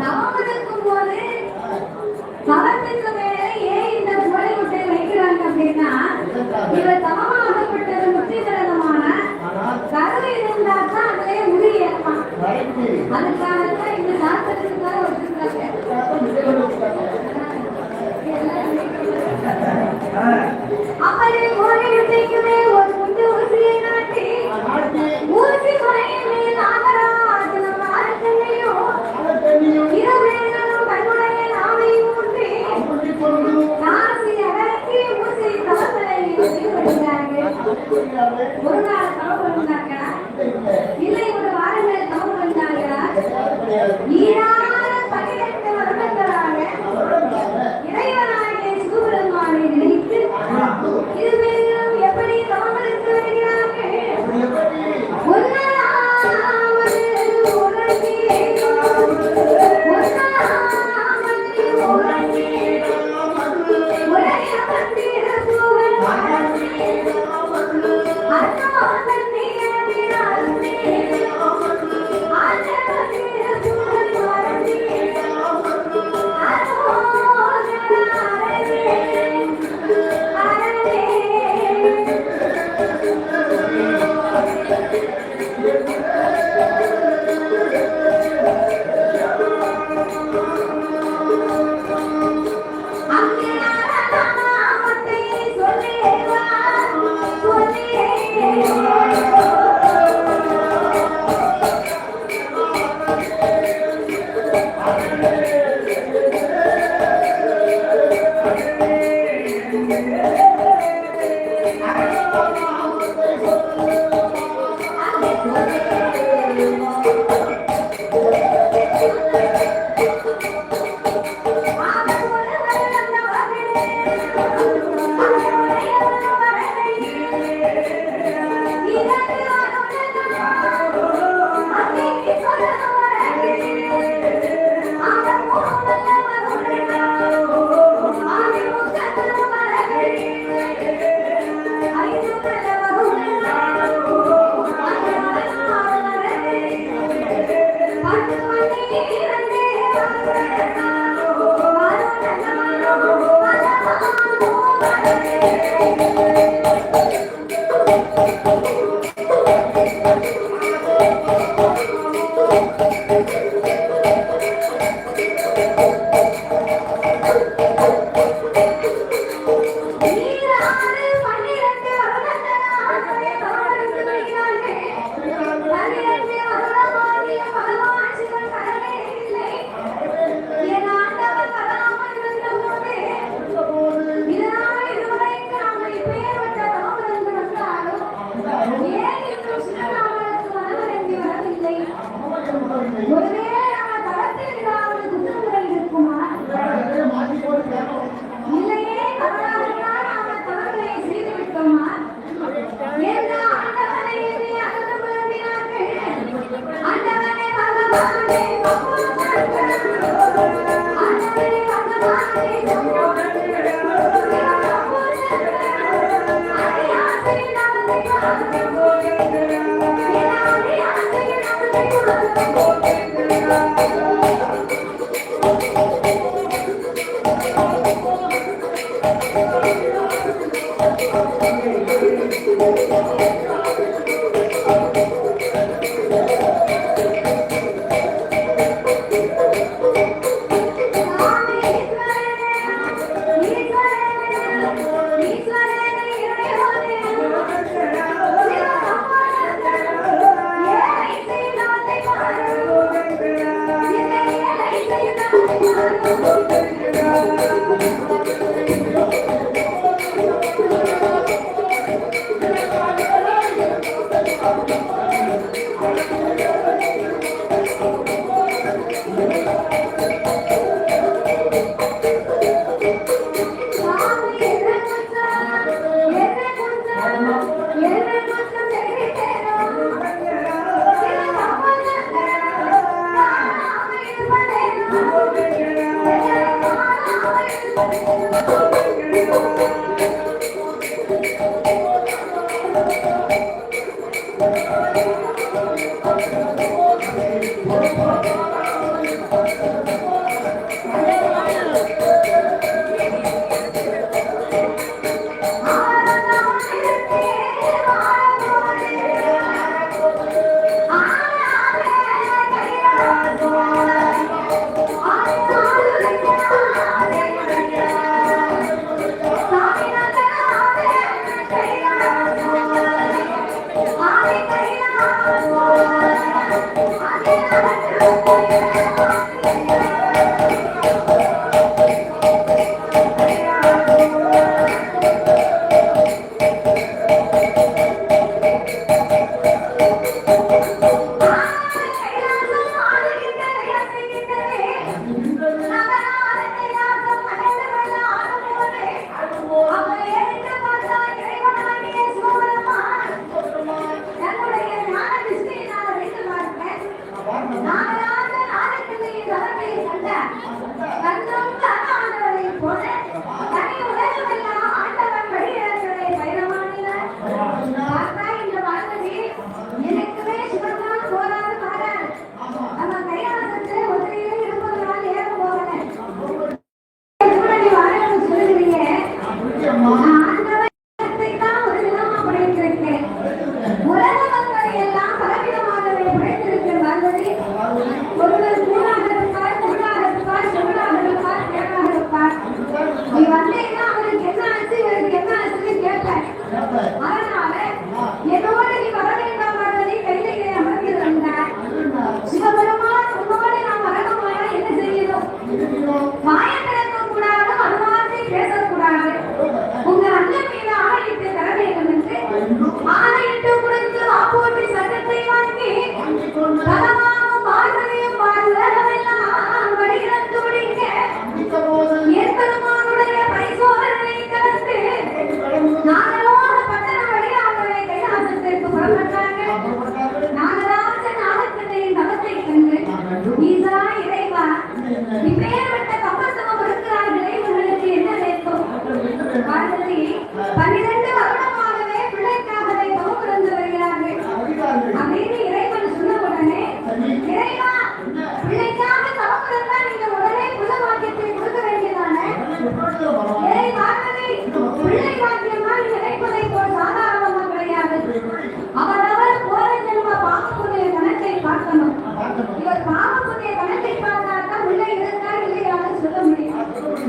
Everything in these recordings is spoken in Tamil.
தாமதக்கும் போது ஏன் இந்த கோழி முட்டையை வைக்கிறாங்க அப்படின்னா இவர் தவமா ஆகப்பட்டது முத்தி தரகமான கருவு இருந்தாக்கா அதிலே உரி ஏற்பான் அதுக்காக இந்த சாஸ்திரத்துக்காக வச்சிருக்காங்க. இல்லை Yeah. 戻れ! உள்ள வந்தவங்க ஆண்டவரை போல தனி எனக்குமே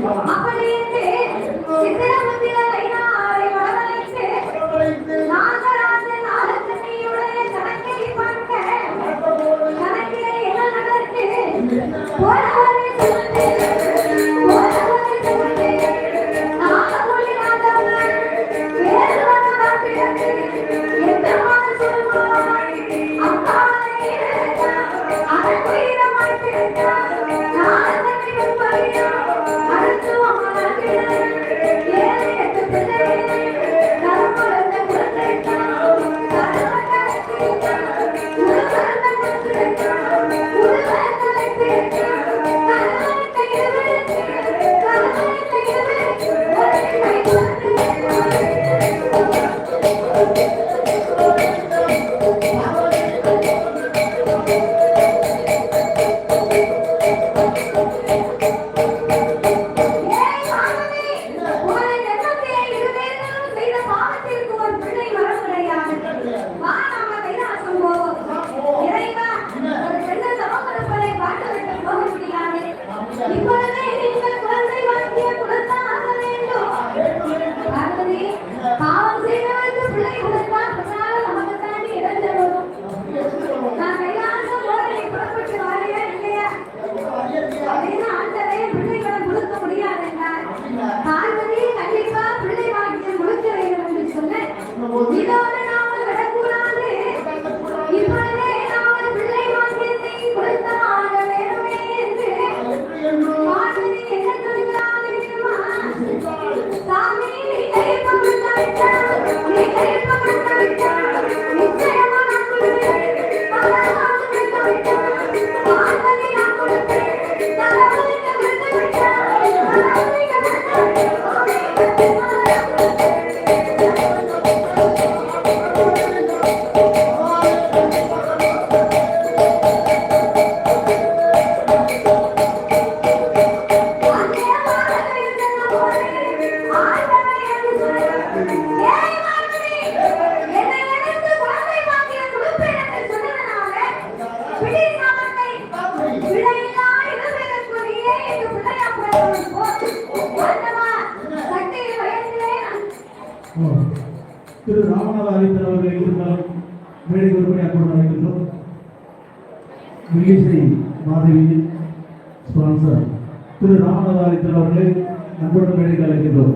అప్పుడు ఏంటంటే திரு ராமநாத ஆதித்தர் அவர்கள் இருந்தாலும் மேடை ஒருபடி கொண்டு வருகின்றோம் வில்லிசை மாதவியின் ஸ்பான்சர் திரு ராமநாத ஆதித்தர் அவர்களை அன்புடன் மேடைக்கு அழைக்கின்றோம்.